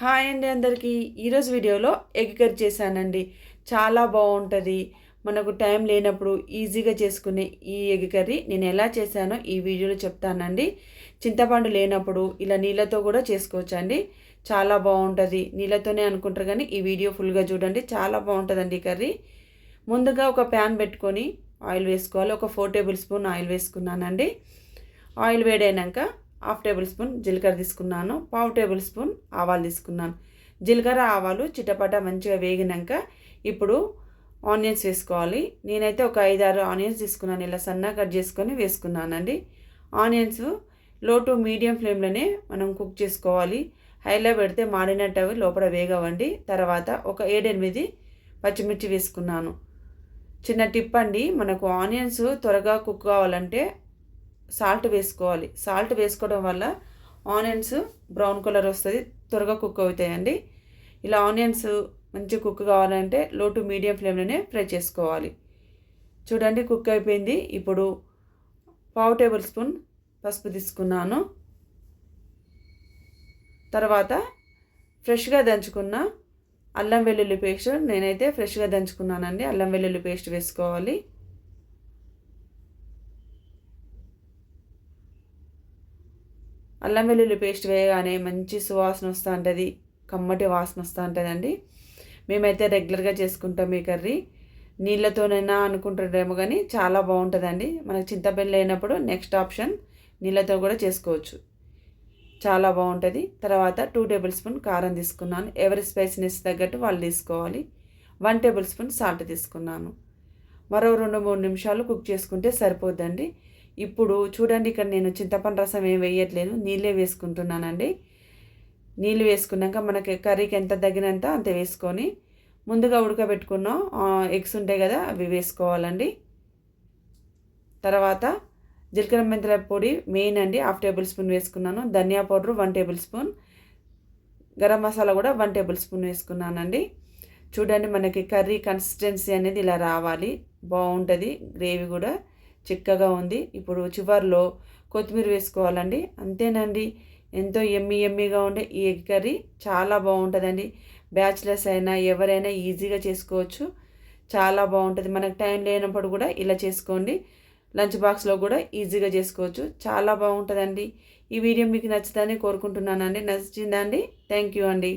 Hi అండి అందరికీ. ఈరోజు వీడియోలో ఎగ్ కర్రీ చేశానండి. చాలా బాగుంటుంది. మనకు టైం లేనప్పుడు ఈజీగా చేసుకునే ఈ ఎగ్ కర్రీ నేను ఎలా చేశానో ఈ వీడియోలో చెప్తానండి. చింతపండు లేనప్పుడు ఇలా నీళ్ళతో కూడా చేసుకోవచ్చండి. చాలా బాగుంటుంది. నీళ్ళతోనే అనుకుంటారు కానీ ఈ వీడియో ఫుల్గా చూడండి. చాలా బాగుంటుందండి ఈ కర్రీ. ముందుగా ఒక ప్యాన్ పెట్టుకొని ఆయిల్ వేసుకోవాలి. ఒక ఫోర్ టేబుల్ స్పూన్ ఆయిల్ వేసుకున్నానండి. ఆయిల్ వేడైనాక హాఫ్ టేబుల్ స్పూన్ జీలకర్ర తీసుకున్నాను పావు టేబుల్ స్పూన్ ఆవాలు తీసుకున్నాను. జీలకర్ర ఆవాలు చిటపట మంచిగా వేగినాక ఇప్పుడు ఆనియన్స్ వేసుకోవాలి. నేనైతే ఒక ఐదారు ఆనియన్స్ తీసుకున్నాను. ఇలా సన్నగా కట్ చేసుకొని వేసుకున్నానండి. ఆనియన్స్లో టు మీడియం ఫ్లేమ్లోనే మనం కుక్ చేసుకోవాలి. హైలో పెడితే మాడినట్టు అవి లోపల వేగవండి. తర్వాత ఒక ఏడెనిమిది పచ్చిమిర్చి వేసుకున్నాను. చిన్న టిప్ అండి మనకు ఆనియన్స్ త్వరగా కుక్ కావాలంటే సాల్ట్ వేసుకోవాలి. సాల్ట్ వేసుకోవడం వల్ల ఆనియన్స్ బ్రౌన్ కలర్ వస్తుంది త్వరగా కుక్ అవుతాయండి. ఇలా ఆనియన్స్ మంచి కుక్ కావాలంటే లో టు మీడియం ఫ్లేమ్లోనే ఫ్రై చేసుకోవాలి. చూడండి కుక్ అయిపోయింది. ఇప్పుడు పావు టేబుల్ స్పూన్ పసుపు తీసుకున్నాను. తర్వాత ఫ్రెష్గా దంచుకున్న అల్లం వెల్లుల్లి పేస్ట్ నేనైతే ఫ్రెష్గా దంచుకున్నానండి. అల్లం వెల్లుల్లి పేస్ట్ వేసుకోవాలి. అల్లం వెల్లుల్లి పేస్ట్ వేయగానే మంచి సువాసన వస్తూ ఉంటుంది కమ్మటి వాసన వస్తూ ఉంటుందండి మేమైతే రెగ్యులర్గా చేసుకుంటాం ఈ కర్రీ. నీళ్ళతోనైనా అనుకుంటుండేమో కానీ చాలా బాగుంటుందండి. మనకు చింతపల్లి లేనప్పుడు నెక్స్ట్ ఆప్షన్ నీళ్ళతో కూడా చేసుకోవచ్చు. చాలా బాగుంటుంది. తర్వాత టూ టేబుల్ స్పూన్ కారం తీసుకున్నాను. ఎవరి స్పైసీనెస్ తగ్గట్టు వాళ్ళు తీసుకోవాలి. వన్ టేబుల్ స్పూన్ సాల్ట్ తీసుకున్నాను. మరో రెండు మూడు నిమిషాలు కుక్ చేసుకుంటే సరిపోద్దండి. ఇప్పుడు చూడండి ఇక్కడ నేను చింతపండు రసం ఏం వేయట్లేదు నీళ్ళే వేసుకుంటున్నానండి. నీళ్ళు వేసుకున్నాక మనకి కర్రీకి ఎంత తగినంత అంత వేసుకొని ముందుగా ఉడకబెట్టుకున్న ఎగ్స్ ఉంటాయి కదా అవి వేసుకోవాలండి. తర్వాత జీలకర్ర మెంతుల పొడి మెయిన్ అండి హాఫ్ టేబుల్ స్పూన్ వేసుకున్నాను. ధనియా powder one table spoon. Garam masala కూడా వన్ టేబుల్ స్పూన్ వేసుకున్నానండి. చూడండి మనకి కర్రీ కన్సిస్టెన్సీ అనేది ఇలా రావాలి. బాగుంటుంది గ్రేవీ కూడా. చిక్కగా ఉంది. ఇప్పుడు చివరిలో కొత్తిమీర వేసుకోవాలండి. అంతేనండి ఎంతో ఎమ్మి ఎమ్మిగా ఉండే ఈ ఎగ్ కర్రీ చాలా బాగుంటుందండి. బ్యాచిలర్స్ అయినా ఎవరైనా ఈజీగా చేసుకోవచ్చు. చాలా బాగుంటుంది. మనకు టైం లేనప్పుడు కూడా ఇలా చేసుకోండి. లంచ్ బాక్స్లో కూడా ఈజీగా చేసుకోవచ్చు. చాలా బాగుంటుందండి. ఈ వీడియో మీకు నచ్చుతుందని కోరుకుంటున్నానండి. నచ్చిందా అండి థ్యాంక్ యూ అండి.